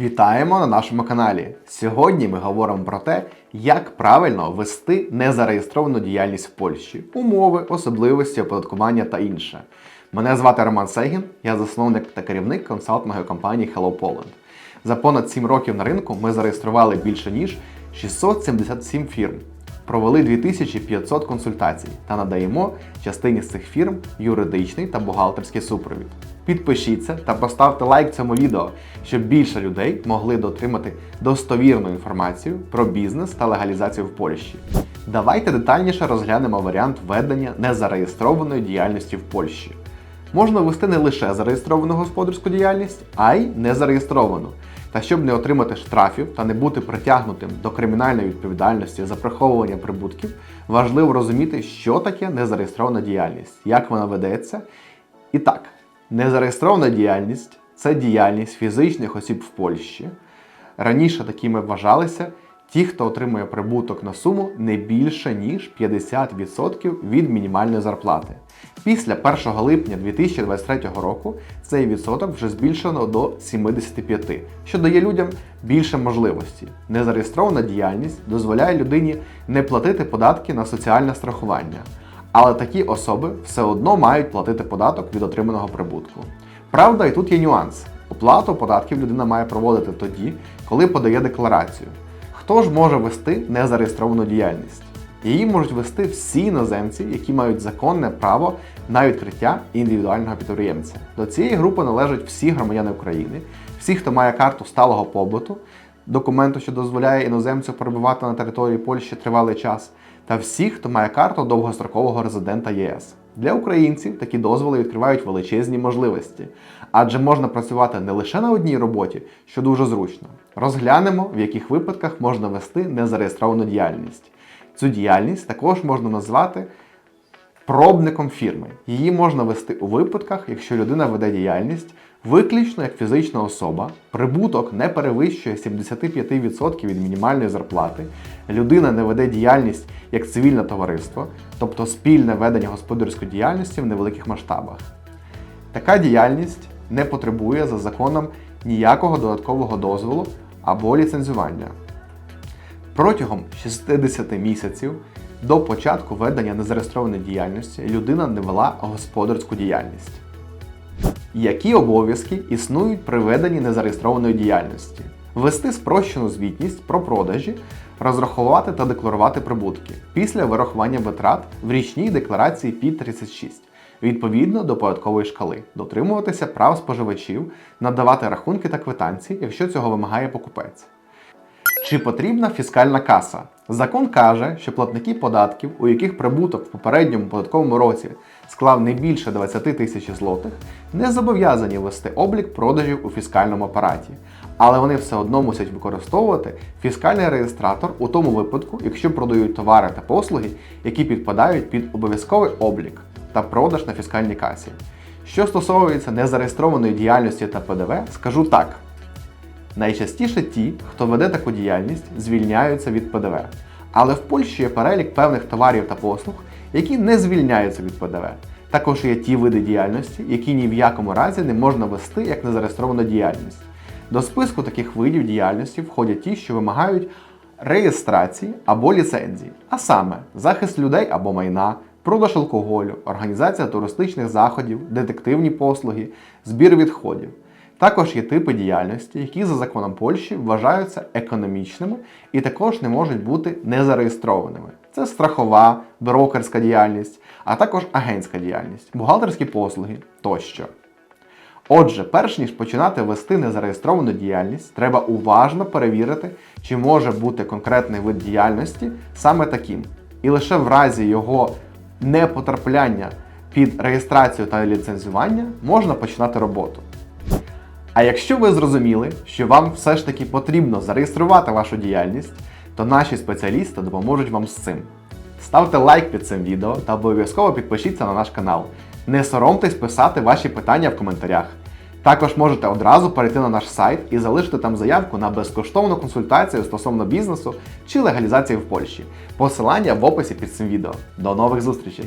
Вітаємо на нашому каналі. Сьогодні ми говоримо про те, як правильно вести незареєстровану діяльність в Польщі, умови, особливості оподаткування та інше. Мене звати Роман Сегін, я засновник та керівник консалтингової компанії Hello Poland. За понад 7 років на ринку ми зареєстрували більше ніж 677 фірм, провели 2500 консультацій та надаємо частині з цих фірм юридичний та бухгалтерський супровід. Підпишіться та поставте лайк цьому відео, щоб більше людей могли дотримати достовірну інформацію про бізнес та легалізацію в Польщі. Давайте детальніше розглянемо варіант ведення незареєстрованої діяльності в Польщі. Можна вести не лише зареєстровану господарську діяльність, а й незареєстровану. Та щоб не отримати штрафів та не бути притягнутим до кримінальної відповідальності за приховування прибутків, важливо розуміти, що таке незареєстрована діяльність, як вона ведеться. І так, незареєстрована діяльність це діяльність фізичних осіб в Польщі. Раніше такими вважалися ті, хто отримує прибуток на суму не більше ніж 50% від мінімальної зарплати. Після 1 липня 2023 року цей відсоток вже збільшено до 75, що дає людям більше можливості. Незареєстрована діяльність дозволяє людині не платити податки на соціальне страхування. Але такі особи все одно мають платити податок від отриманого прибутку. Правда, і тут є нюанс. Оплату податків людина має проводити тоді, коли подає декларацію. Хто ж може вести незареєстровану діяльність? Її можуть вести всі іноземці, які мають законне право на відкриття індивідуального підприємця. До цієї групи належать всі громадяни України, всі, хто має карту сталого побуту, документу, що дозволяє іноземцю перебувати на території Польщі тривалий час, та всі, хто має карту довгострокового резидента ЄС. Для українців такі дозволи відкривають величезні можливості, адже можна працювати не лише на одній роботі, що дуже зручно. Розглянемо, в яких випадках можна вести незареєстровану діяльність. Цю діяльність також можна назвати пробником фірми. Її можна вести у випадках, якщо людина веде діяльність виключно як фізична особа, прибуток не перевищує 75% від мінімальної зарплати, людина не веде діяльність як цивільне товариство, тобто спільне ведення господарської діяльності в невеликих масштабах. Така діяльність не потребує за законом ніякого додаткового дозволу або ліцензування. Протягом 60 місяців до початку ведення незареєстрованої діяльності людина не вела господарську діяльність. Які обов'язки існують при веденні незареєстрованої діяльності? Ввести спрощену звітність про продажі, розрахувати та декларувати прибутки після вирахування витрат в річній декларації під 36 відповідно до податкової шкали, дотримуватися прав споживачів, надавати рахунки та квитанції, якщо цього вимагає покупець. Чи потрібна фіскальна каса? Закон каже, що платники податків, у яких прибуток в попередньому податковому році склав не більше 20 тисяч злотих, не зобов'язані вести облік продажів у фіскальному апараті, але вони все одно мусять використовувати фіскальний реєстратор у тому випадку, якщо продають товари та послуги, які підпадають під обов'язковий облік та продаж на фіскальній касі. Що стосовується незареєстрованої діяльності та ПДВ, скажу так. Найчастіше ті, хто веде таку діяльність, звільняються від ПДВ. Але в Польщі є перелік певних товарів та послуг, які не звільняються від ПДВ. Також є ті види діяльності, які ні в якому разі не можна вести як незареєстровану діяльність. До списку таких видів діяльності входять ті, що вимагають реєстрації або ліцензії, а саме захист людей або майна, продаж алкоголю, організація туристичних заходів, детективні послуги, збір відходів. Також є типи діяльності, які за законом Польщі вважаються економічними і також не можуть бути незареєстрованими. Це страхова, брокерська діяльність, а також агентська діяльність, бухгалтерські послуги тощо. Отже, перш ніж починати вести незареєстровану діяльність, треба уважно перевірити, чи може бути конкретний вид діяльності саме таким. І лише в разі його непотрапляння під реєстрацію та ліцензування можна починати роботу. А якщо ви зрозуміли, що вам все ж таки потрібно зареєструвати вашу діяльність, то наші спеціалісти допоможуть вам з цим. Ставте лайк під цим відео та обов'язково підпишіться на наш канал. Не соромтесь писати ваші питання в коментарях. Також можете одразу перейти на наш сайт і залишити там заявку на безкоштовну консультацію стосовно бізнесу чи легалізації в Польщі. Посилання в описі під цим відео. До нових зустрічей!